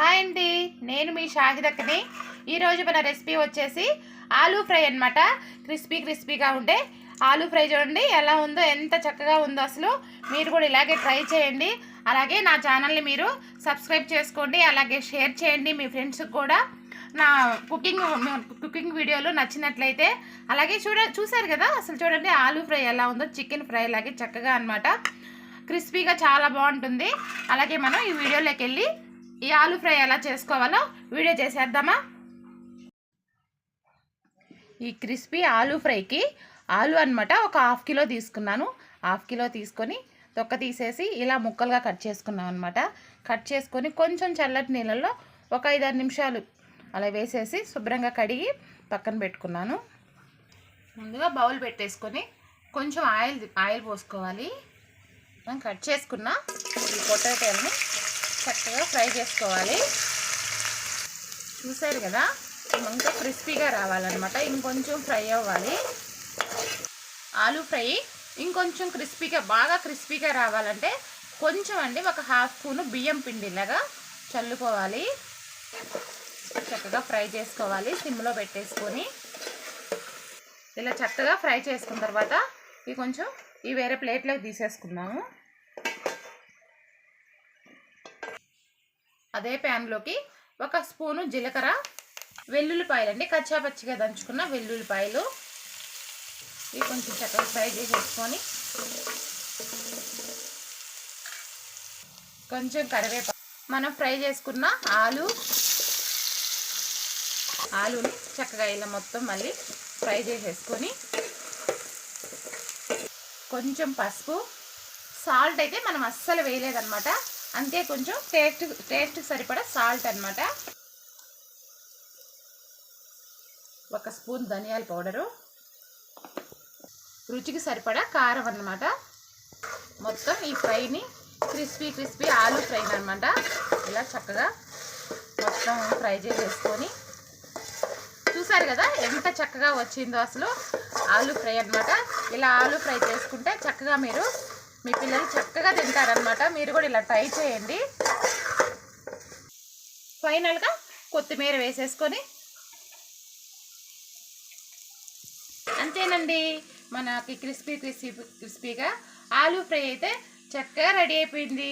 Hi అండి. నేను మీ షాహిదక్కని. ఈరోజు మన రెసిపీ వచ్చేసి ఆలూ ఫ్రై అనమాట క్రిస్పీ క్రిస్పీగా ఉండే ఆలూ ఫ్రై చూడండి. ఎలా ఉందో ఎంత చక్కగా ఉందో అసలు. మీరు కూడా ఇలాగే ట్రై చేయండి. అలాగే నా ఛానల్ని మీరు సబ్స్క్రైబ్ చేసుకోండి. అలాగే షేర్ చేయండి మీ ఫ్రెండ్స్కి కూడా. నా కుకింగ్ కుకింగ్ వీడియోలు నచ్చినట్లయితే. అలాగే చూడ చూసారు కదా? అసలు చూడండి ఆలూ ఫ్రై ఎలా ఉందో చికెన్ ఫ్రై లాగే చక్కగా అనమాట క్రిస్పీగా చాలా బాగుంటుంది. అలాగే మనం ఈ వీడియోలోకి వెళ్ళి ఈ ఆలూ ఫ్రై ఎలా చేసుకోవాలో వీడియో చేసేద్దామా? ఈ క్రిస్పీ ఆలూ ఫ్రైకి ఆలు అన్నమాట ఒక హాఫ్ కిలో తీసుకున్నాను. హాఫ్ కిలో తీసుకొని తొక్క తీసేసి ఇలా ముక్కలుగా కట్ చేసుకున్నాం అనమాట కట్ చేసుకొని కొంచెం చల్లటి నీళ్ళల్లో ఒక ఐదారు నిమిషాలు అలా వేసేసి శుభ్రంగా కడిగి పక్కన పెట్టుకున్నాను. ముందుగా బౌల్ పెట్టేసుకొని కొంచెం ఆయిల్ ఆయిల్ పోసుకోవాలి. కట్ చేసుకున్న ఈ పొటాటోని చక్కగా ఫ్రై చేసుకోవాలి. చూసారు కదా? ఇంకా క్రిస్పీగా రావాలన్నమాట. ఇంకొంచెం ఫ్రై అవ్వాలి. ఆలూ ఫ్రై ఇంకొంచెం క్రిస్పీగా బాగా క్రిస్పీగా రావాలంటే కొంచెం అండి ఒక హాఫ్ స్పూను బియ్యం పిండిలాగా చల్లుకోవాలి. చక్కగా ఫ్రై చేసుకోవాలి. సిమ్లో పెట్టేసుకొని. ఇలా చక్కగా ఫ్రై చేసుకున్న తర్వాత ఇవి కొంచెం ఈ వేరే ప్లేట్లోకి తీసేసుకుందాము. అదే ప్యాన్లోకి ఒక స్పూను జీలకర్ర వెల్లుల్లిపాయలు అండి కచ్చా పచ్చిగా దంచుకున్న వెల్లుల్లిపాయలు. ఇవి కొంచెం చక్కగా ఫ్రై చేసేసుకొని కొంచెం కరివేపాకు. మనం ఫ్రై చేసుకున్న ఆలు ఆలుని చక్కగా ఇలా మొత్తం మళ్ళీ ఫ్రై చేసేసుకొని కొంచెం పసుపు సాల్ట్ అయితే మనం అస్సలు వేయలేదనమాట అంతే కొంచెం టేస్ట్ టేస్ట్కి సరిపడా సాల్ట్ అనమాట ఒక స్పూన్ ధనియాల పౌడరు. రుచికి సరిపడా కారం అనమాట మొత్తం ఈ ఫ్రైని క్రిస్పీ క్రిస్పీ ఆలూ ఫ్రై అనమాట ఇలా చక్కగా మొత్తం ఫ్రై చేసేసుకొని. చూసారు కదా ఎంత చక్కగా వచ్చిందో అసలు ఆలూ ఫ్రై అనమాట ఇలా ఆలూ ఫ్రై చేసుకుంటే చక్కగా మీరు మీ పిల్లలు చక్కగా తింటారనమాట మీరు కూడా ఇలా ట్రై చేయండి. ఫైనల్గా కొత్తిమీర వేసేసుకొని అంతేనండి. మనకి క్రిస్పీ క్రిస్పీ క్రిస్పీగా ఆలూ ఫ్రై అయితే చక్కగా రెడీ అయిపోయింది.